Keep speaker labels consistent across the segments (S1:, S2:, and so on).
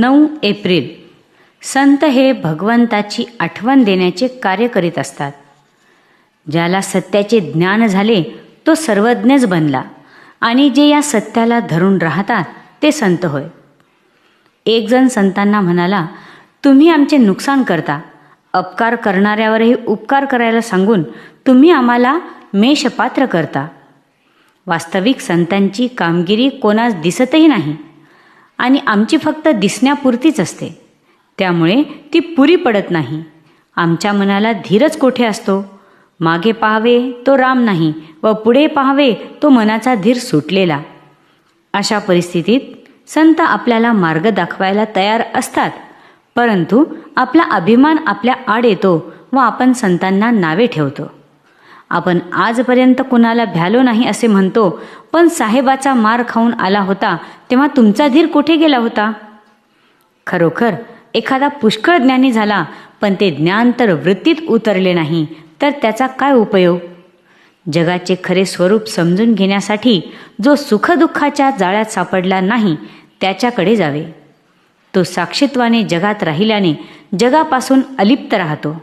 S1: नऊ एप्रिल. संत हे भगवंताची आठवण देण्याचे कार्य करीत असतात. ज्याला सत्याचे ज्ञान झाले तो सर्वज्ञच बनला आणि जे या सत्याला धरून राहतात ते संत होय. एक जण संतांना म्हणाला तुम्ही आमचे नुकसान करता. अपकार करणाऱ्यावरही उपकार करायला सांगून तुम्ही आम्हाला मेषपात्र करता. वास्तविक संतांची कामगिरी कोणास दिसतही नाही. आणि आमची फक्त दिसण्यापुरतीच असते. त्यामुळे ती पुरी पडत नाही. आमच्या मनाला धीरच कोठे असतो? मागे पाहावे तो राम नाही व पुढे पाहावे तो मनाचा धीर सुटलेला. अशा परिस्थितीत संत आपल्याला मार्ग दाखवायला तयार असतात. परंतु आपला अभिमान आपल्या आड येतो व आपण संतांना नावे ठेवतो. आपण आजपर्यंत कुणाला भ्यालो नाही असे म्हणतो पण साहेबाचा मार खाऊन आला होता तेव्हा तुमचा धीर कुठे गेला होता? खरोखर एखादा पुष्कळ ज्ञानी झाला पण ते ज्ञान तर वृत्तीत उतरले नाही तर त्याचा काय उपयोग? जगाचे खरे स्वरूप समजून घेण्यासाठी जो सुखदुःखाच्या जाळ्यात सापडला नाही त्याच्याकडे जावे. तो साक्षीत्वाने जगात राहिल्याने जगापासून अलिप्त राहतो.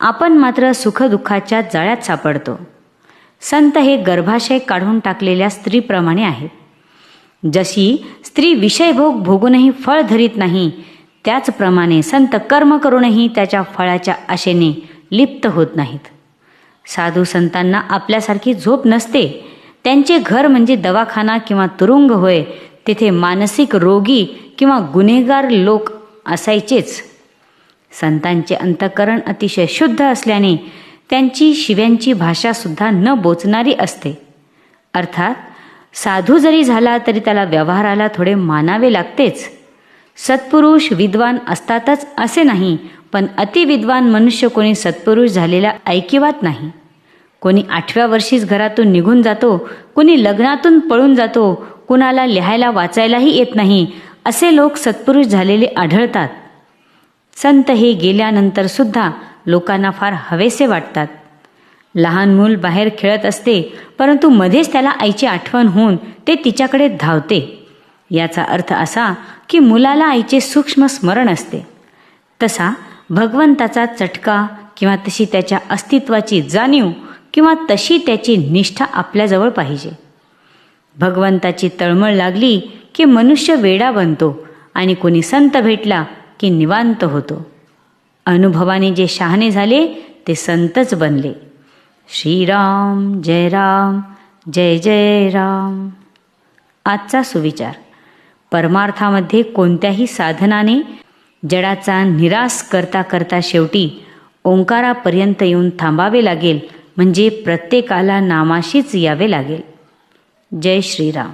S1: आपण मात्र सुखदुःखाच्या जाळ्यात सापडतो. संत हे गर्भाशय काढून टाकलेल्या स्त्रीप्रमाणे आहेत जशी स्त्री विषयभोग भोगूनही फळ धरीत नाही त्याचप्रमाणे संत कर्म करूनही त्याच्या फळाच्या आशेने लिप्त होत नाहीत. साधू संतांना आपल्यासारखी झोप नसते. त्यांचे घर म्हणजे दवाखाना किंवा तुरुंग होय तिथे मानसिक रोगी किंवा गुन्हेगार लोक असायचेच. संतांचे अंतकरण अतिशय शुद्ध असल्याने त्यांची शिव्यांची भाषासुद्धा न बोचणारी असते. अर्थात साधू जरी झाला तरी त्याला व्यवहाराला थोडे मानावे लागतेच. सत्पुरुष विद्वान असतातच असे नाही पण अतिविद्वान मनुष्य कोणी सत्पुरुष झालेला ऐकिवात नाही. कोणी आठव्या वर्षीच घरातून निघून जातो कोणी लग्नातून पळून जातो कुणाला लिहायला वाचायलाही येत नाही असे लोक सत्पुरुष झालेले आढळतात. संत हे गेल्यानंतर सुद्धा लोकांना फार हवेसे वाटतात. लहान मूल बाहेर खेळत असते परंतु मध्येच त्याला आईची आठवण होऊन ते तिच्याकडे धावते. याचा अर्थ असा की मुलाला आईचे सूक्ष्म स्मरण असते. तसा भगवंताचा चटका किंवा तशी त्याच्या अस्तित्वाची जाणीव किंवा तशी त्याची निष्ठा आपल्याजवळ पाहिजे. भगवंताची तळमळ लागली की मनुष्य वेडा बनतो आणि कोणी संत भेटला की निवांत होतो. अनुभवाने जे शहाणे झाले ते संतच बनले. श्रीराम जय राम जय जय राम. आजचा सुविचार. परमार्थामध्ये कोणत्याही साधनाने जडाचा निराश करता करता शेवटी ओंकारापर्यंत येऊन थांबावे लागेल म्हणजे प्रत्येकाला नामाशीच यावे लागेल. जय श्रीराम.